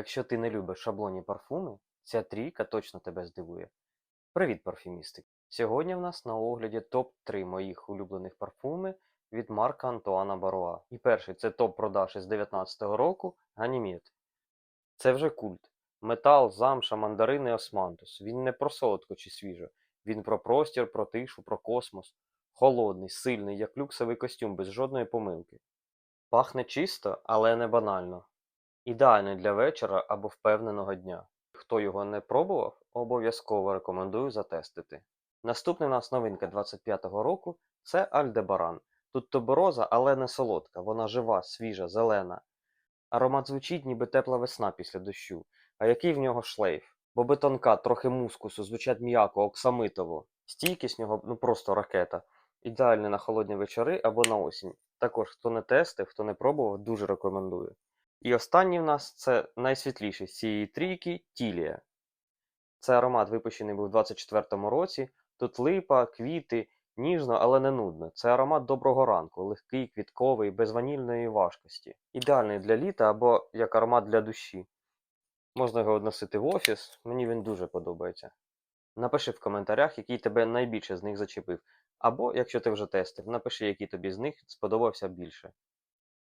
Якщо ти не любиш шаблонні парфуми, ця трійка точно тебе здивує. Привіт, парфюмісти! Сьогодні в нас на огляді топ-3 моїх улюблених парфуми від Марка Антуана Баруа. І перший це топ продаж із 2019 року Ганімед. Це вже культ. Метал, замша, мандарини, османтус. Він не про солодко чи свіжо. Він про простір, про тишу, про космос. Холодний, сильний, як люксовий костюм, без жодної помилки. Пахне чисто, але не банально. Ідеальний для вечора або впевненого дня. Хто його не пробував, обов'язково рекомендую затестити. Наступна у нас новинка 25-го року це Альдебаран. Тут тобороза, але не солодка, вона жива, свіжа, зелена. Аромат звучить, ніби тепла весна після дощу. А який в нього шлейф? Боби тонка, трохи мускусу, звучать м'яко, оксамитово. Стійкість нього ну просто ракета. Ідеальний на холодні вечори або на осінь. Також, хто не тестив, хто не пробував, дуже рекомендую. І останній в нас це найсвітліший з цієї трійки Тілія. Це аромат випущений був у 24-му році. Тут липа, квіти, ніжно, але не нудно. Це аромат доброго ранку, легкий, квітковий, без ванільної важкості. Ідеальний для літа або як аромат для душі. Можна його носити в офіс, мені він дуже подобається. Напиши в коментарях, який тебе найбільше з них зачепив. Або, якщо ти вже тестив, напиши, який тобі з них сподобався більше.